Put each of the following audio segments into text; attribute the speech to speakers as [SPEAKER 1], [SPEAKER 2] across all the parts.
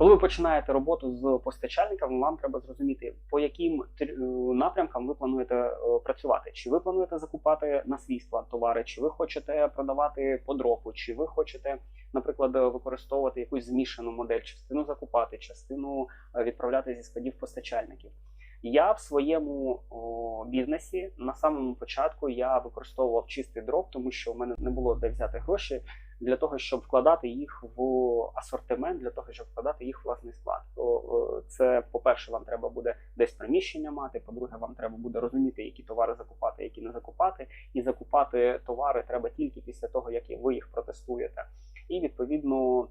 [SPEAKER 1] Коли ви починаєте роботу з постачальниками, вам треба зрозуміти, по яким е, напрямкам ви плануєте е, працювати. Чи ви плануєте закупати на свій склад товари, чи ви хочете продавати по дропу, чи ви хочете, наприклад, використовувати якусь змішану модель, частину закупати, частину е, відправляти зі складів постачальників. Я в своєму о, бізнесі на самому початку я використовував чистий дроп, тому що в мене не було де взяти гроші для того, щоб вкладати їх в асортимент, для того, щоб вкладати їх в власний склад. То це, по-перше, вам треба буде десь приміщення мати. По-друге, вам треба буде розуміти, які товари закупати, які не закупати. І закупати товари треба тільки після того, як ви їх протестуєте. І відповідно.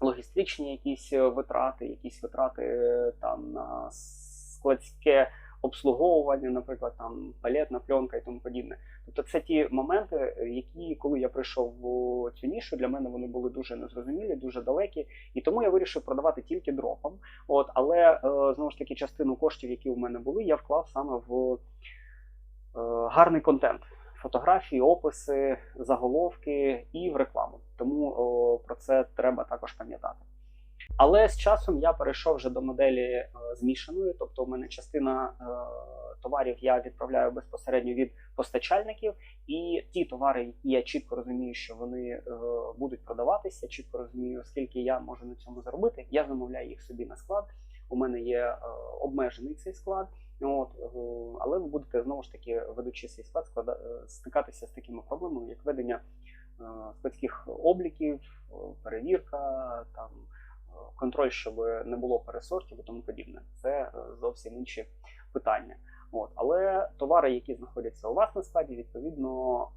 [SPEAKER 1] Логістичні якісь е, витрати, якісь витрати е, там на складське обслуговування, наприклад, там палетна пленка і тому подібне. Тобто це ті моменти, які, коли я прийшов в цю нішу, для мене вони були дуже незрозумілі, дуже далекі, і тому я вирішив продавати тільки дропом. От, але е, знову ж таки, частину коштів, які у мене були, я вклав саме в е, гарний контент. Фотографії, описи, заголовки і в рекламу. Тому о, про це треба також пам'ятати. Але з часом я перейшов вже до моделі е, змішаної, тобто у мене частина е, товарів я відправляю безпосередньо від постачальників, і ті товари, я чітко розумію, що вони е, будуть продаватися, чітко розумію, скільки я можу на цьому заробити. Я замовляю їх собі на склад. У мене є обмежений цей склад. От, але ви будете знову ж таки, ведучи цей склад, склада, стикатися з такими проблемами, як ведення складських обліків, перевірка там контроль, щоб не було пересортів і тому подібне. Це е, зовсім інші питання. От. Але товари, які знаходяться у вас на складі, відповідно,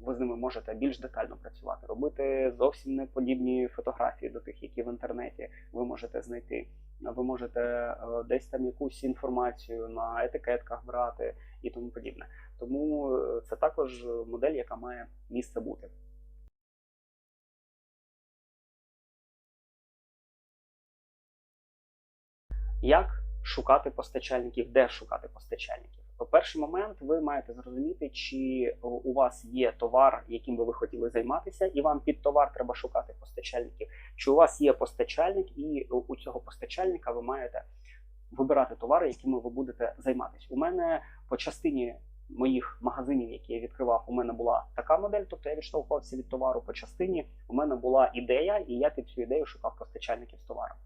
[SPEAKER 1] ви з ними можете більш детально працювати, робити зовсім не подібні фотографії до тих, які в інтернеті ви можете знайти. Ви можете е, десь там якусь інформацію на етикетках брати і тому подібне. Тому е, це також модель, яка має місце бути. Як шукати постачальників, де шукати постачальників? То перший момент ви маєте зрозуміти, чи у вас є товар, яким би ви хотіли займатися, і вам під товар треба шукати постачальників. Чи у вас є постачальник, і у цього постачальника ви маєте вибирати товари, якими ви будете займатися. У мене по частині моїх магазинів, які я відкривав, у мене була така модель, тобто я відштовхувався від товару по частині. У мене була ідея, і я під цю ідею шукав постачальників з товаром.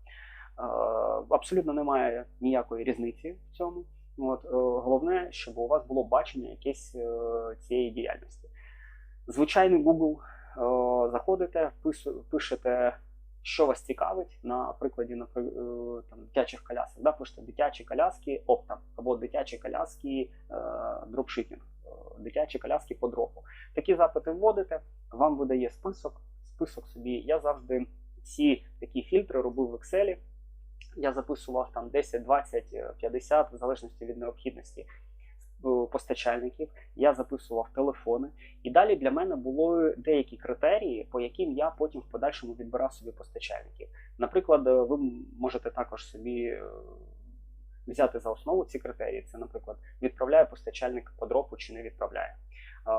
[SPEAKER 1] Е, абсолютно немає ніякої різниці в цьому. От, е, Головне, щоб у вас було бачення якесь е, цієї діяльності. Звичайний Google заходите, пишете, що вас цікавить, на прикладі там, дитячих колясок. Да? Пишете дитячі коляски оптом або дитячі коляски дропшипінг, дитячі коляски по дропу. Такі запити вводите, вам видає список. Список собі. Я завжди всі такі фільтри робив в Excel. Я записував там 10, 20, 50, в залежності від необхідності постачальників. Я записував телефони. І далі для мене були деякі критерії, по яким я потім в подальшому відбирав собі постачальників. Наприклад, ви можете також собі е, взяти за основу ці критерії. Це, наприклад, відправляє постачальник по дропу чи не відправляє.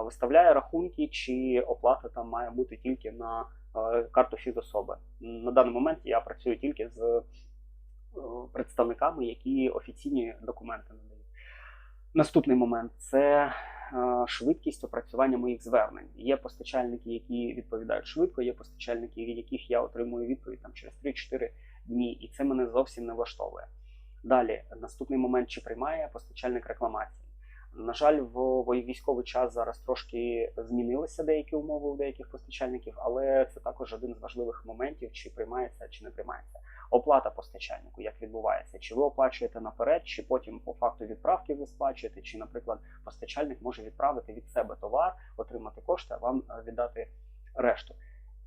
[SPEAKER 1] Виставляє рахунки, чи оплата там має бути тільки на е, карту фізособи. На даний момент я працюю тільки з Е, представниками, які офіційні документи надають. Наступний момент це е, швидкість опрацювання моїх звернень. Є постачальники, які відповідають швидко, є постачальники, від яких я отримую відповідь там через 3-4 дні, і це мене зовсім не влаштовує. Далі, наступний момент, чи приймає постачальник рекламації. На жаль, в військовий час зараз трошки змінилися деякі умови у деяких постачальників, але це також один з важливих моментів, чи приймається, чи не приймається. Оплата постачальнику, як відбувається, чи ви оплачуєте наперед, чи потім по факту відправки ви сплачуєте, чи, наприклад, постачальник може відправити від себе товар, отримати кошти, а вам е, віддати решту.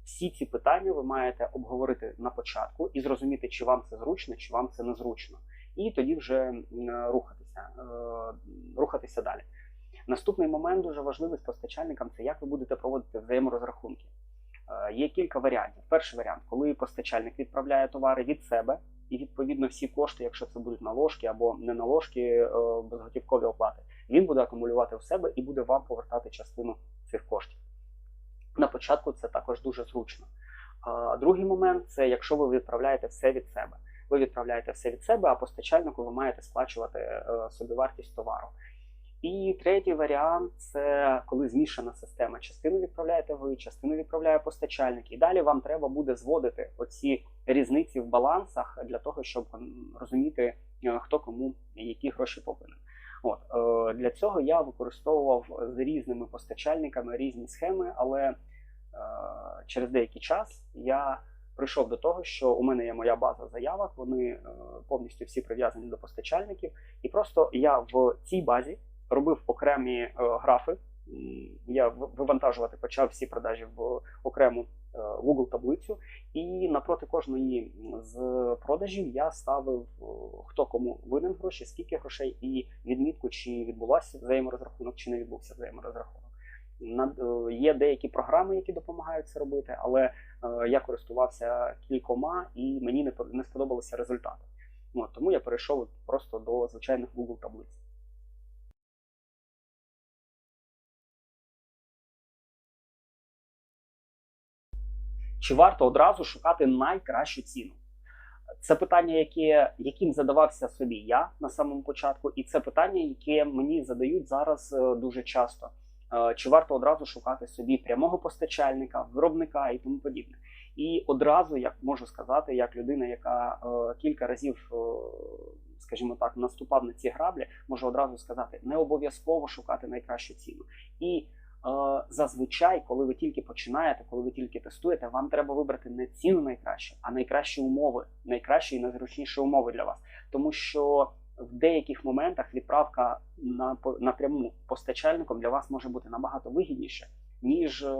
[SPEAKER 1] Всі ці питання ви маєте обговорити на початку і зрозуміти, чи вам це зручно, чи вам це незручно, і тоді вже рухатися, е, рухатися далі. Наступний момент дуже важливий з постачальником це як ви будете проводити взаєморозрахунки. Е, є кілька варіантів. Перший варіант, коли постачальник відправляє товари від себе, і відповідно всі кошти, якщо це будуть наложки або не наложки, е, безготівкові оплати, він буде акумулювати в себе і буде вам повертати частину цих коштів. На початку це також дуже зручно. Другий момент це якщо ви відправляєте все від себе. Ви відправляєте все від себе, а постачальнику ви маєте сплачувати е, собівартість товару. І третій варіант це коли змішана система. Частину відправляєте ви, частину відправляє постачальник. І далі вам треба буде зводити оці різниці в балансах для того, щоб розуміти, е, хто кому які гроші повинен. От е, для цього я використовував з різними постачальниками різні схеми, але е, через деякий час я прийшов до того, що у мене є моя база заявок, вони повністю всі прив'язані до постачальників, і просто я в цій базі робив окремі е, графи. Я вивантажувати почав всі продажі в окрему е, Google таблицю, і напроти кожної з продажів я ставив, е, хто кому винен гроші, скільки грошей, і відмітку, чи відбулася взаєморозрахунок, чи не відбувся взаєморозрахунок. Є деякі програми, які допомагають це робити, але я користувався кількома і мені не сподобалися результати. Тому я перейшов просто до звичайних Google таблиць. Чи варто одразу шукати найкращу ціну? Це питання, яке, яким задавався собі я на самому початку, і це питання, яке мені задають зараз е, дуже часто. Е, Чи варто одразу шукати собі прямого постачальника, виробника і тому подібне? І одразу я можу сказати, як людина, яка е, кілька разів, скажімо так, наступав на ці граблі, можу одразу сказати, не обов'язково шукати найкращу ціну. І зазвичай, коли ви тільки починаєте, коли ви тільки тестуєте, вам треба вибрати не ціну найкращу, а найкращі умови, найкращі і найзручніші умови для вас. Тому що в деяких моментах відправка на напряму постачальником для вас може бути набагато вигідніше, ніж е,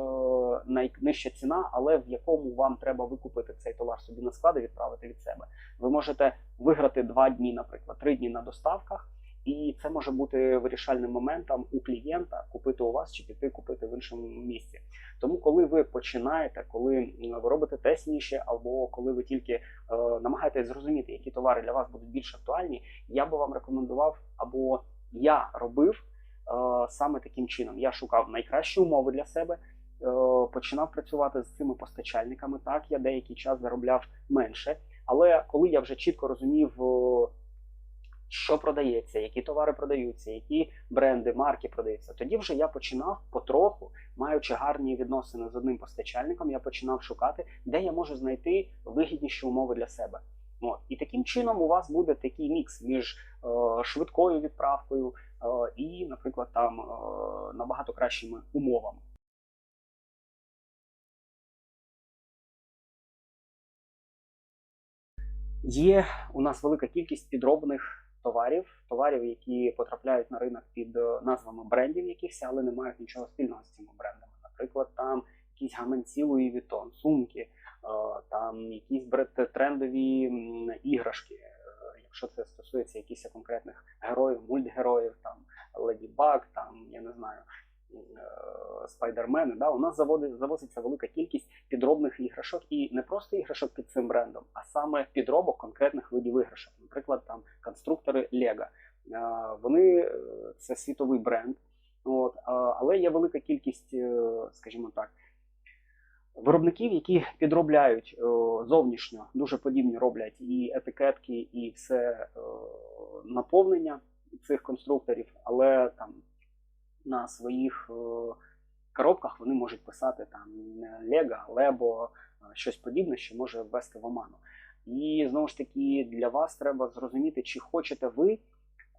[SPEAKER 1] найнижча ціна, але в якому вам треба викупити цей товар собі на склад і відправити від себе. Ви можете виграти два дні, наприклад, три дні на доставках. І це може бути вирішальним моментом у клієнта купити у вас чи піти купити в іншому місці. Тому, коли ви починаєте, коли ви робите тесніше, або коли ви тільки е, намагаєтесь зрозуміти, які товари для вас будуть більш актуальні, я би вам рекомендував, або я робив е, саме таким чином. Я шукав найкращі умови для себе. е, Починав працювати з цими постачальниками. Так, я деякий час заробляв менше, але коли я вже чітко розумів, е, що продається, які товари продаються, які бренди, марки продаються. Тоді вже я починав потроху, маючи гарні відносини з одним постачальником, я починав шукати, де я можу знайти вигідніші умови для себе. От. І таким чином у вас буде такий мікс між е, швидкою відправкою е, і, наприклад, там е, набагато кращими умовами. Є у нас велика кількість підробних товарів, товарів, які потрапляють на ринок під е, назвами брендів якихось, але не мають нічого спільного з цими брендами. Наприклад, там якісь гаманці Луї Вітон, сумки, е, там якісь трендові іграшки. Е, Якщо це стосується якихось конкретних героїв, мультгероїв, там Леді Баг, там я не знаю. Е, Спайдермени, да, у нас заводить, завозиться велика кількість підробних іграшок, і не просто іграшок під цим брендом, а саме підробок конкретних видів іграшок. Наприклад, там конструктори Lego. Е, Вони е, це світовий бренд, от, але є велика кількість, скажімо так, виробників, які підробляють зовнішньо, дуже подібні роблять і етикетки, і все наповнення цих конструкторів, але там на своїх е, коробках вони можуть писати там Лего, Лебо, щось подібне, що може ввести в оману. І знову ж таки, для вас треба зрозуміти, чи хочете ви е,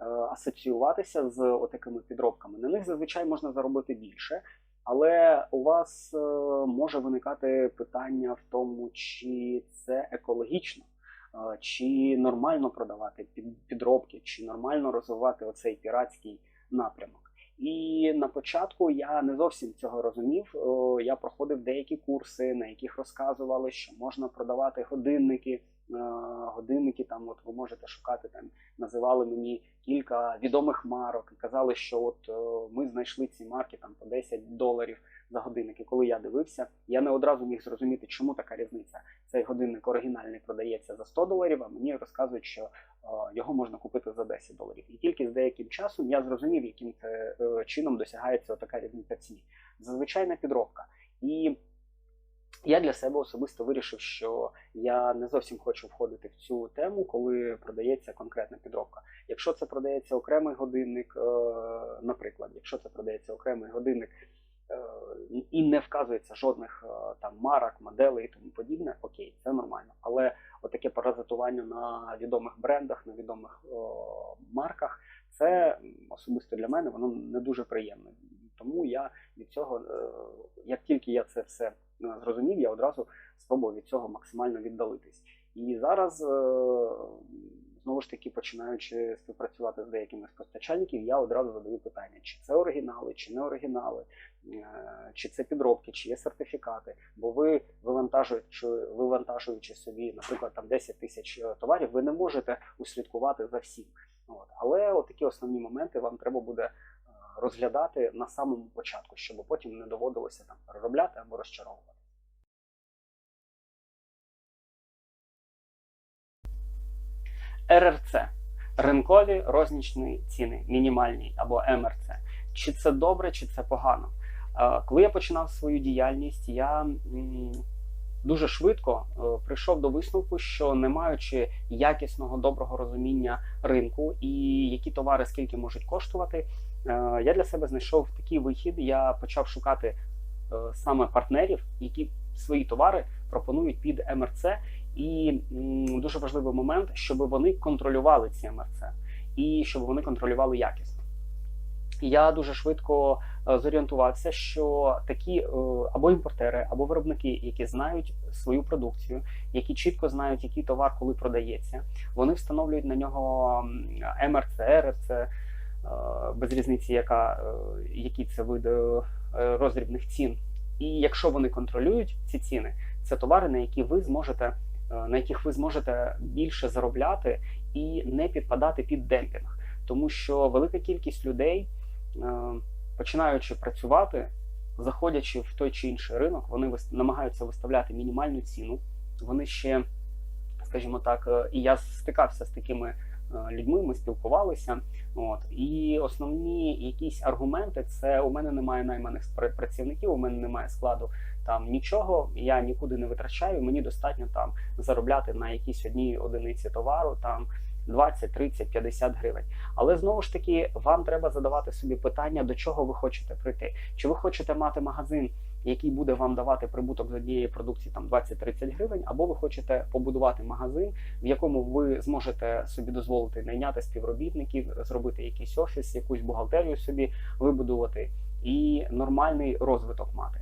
[SPEAKER 1] асоціюватися з отакими підробками. На них зазвичай можна заробити більше, але у вас е, може виникати питання в тому, чи це екологічно, чи нормально продавати підробки, чи нормально розвивати оцей піратський напрямок. І на початку я не зовсім цього розумів. Я проходив деякі курси, на яких розказували, що можна продавати годинники. Е, Годинники там, от ви можете шукати там, називали мені кілька відомих марок і казали, що от е, ми знайшли ці марки там по 10 доларів за годинник. І коли я дивився, я не одразу міг зрозуміти, чому така різниця. Цей годинник оригінальний продається за 100 доларів, а мені розказують, що е, його можна купити за 10 доларів. І тільки з деяким часом я зрозумів, яким це е, чином досягається така різниця ціні. Зазвичайна підробка. І Я для себе особисто вирішив, що я не зовсім хочу входити в цю тему, коли продається конкретна підробка. Якщо це продається окремий годинник, е, наприклад, якщо це продається окремий годинник і не вказується жодних е, там марок, моделей і тому подібне, окей, це нормально. Але отаке паразитування на відомих брендах, на відомих е, марках, це особисто для мене воно не дуже приємно. Тому я від цього, е, як тільки я це все е, зрозумів, я одразу спробував від цього максимально віддалитись. І зараз, е, знову ж таки, починаючи співпрацювати з деякими з постачальників, я одразу задаю питання, чи це оригінали, чи не оригінали, е, чи це підробки, чи є сертифікати. Бо ви вивантажуючи, вивантажуючи собі, наприклад, там 10 тисяч е, товарів, ви не можете услідкувати за всім. От. Але такі основні моменти вам треба буде е, розглядати на самому початку, щоб потім не доводилося там переробляти або розчаровувати. РРЦ ринкові рознічні ціни, мінімальні або МРЦ. Чи це добре, чи це погано? Коли я починав свою діяльність, я дуже швидко е, прийшов до висновку, що не маючи якісного доброго розуміння ринку і які товари скільки можуть коштувати, е, я для себе знайшов такий вихід. Я почав шукати е, саме партнерів, які свої товари пропонують під МРЦ. І дуже важливий момент, щоб вони контролювали ці МРЦ і щоб вони контролювали якісно. Я дуже швидко е, зорієнтувався, що такі е, або імпортери, або виробники, які знають свою продукцію, які чітко знають, який товар коли продається, вони встановлюють на нього МРЦ, РРЦ, е, без різниці, яка, які це види роздрібних цін. І якщо вони контролюють ці ціни, це товари, на які ви зможете, на яких ви зможете більше заробляти і не підпадати під демпінг. Тому що велика кількість людей, е, починаючи працювати, заходячи в той чи інший ринок, вони намагаються виставляти мінімальну ціну. Вони ще, скажімо так, е, і я стикався з такими е, людьми, ми спілкувалися. От і основні якісь аргументи це у мене немає найманих працівників, у мене немає складу там нічого, я нікуди не витрачаю. Мені достатньо там заробляти на якійсь одній одиниці товару там 20, 30, 50 гривень. Але знову ж таки, вам треба задавати собі питання, до чого ви хочете прийти. Чи ви хочете мати магазин, який буде вам давати прибуток з однієї продукції там 20-30 гривень, або ви хочете побудувати магазин, в якому ви зможете собі дозволити найняти співробітників, зробити якийсь офіс, якусь бухгалтерію собі вибудувати і нормальний розвиток мати.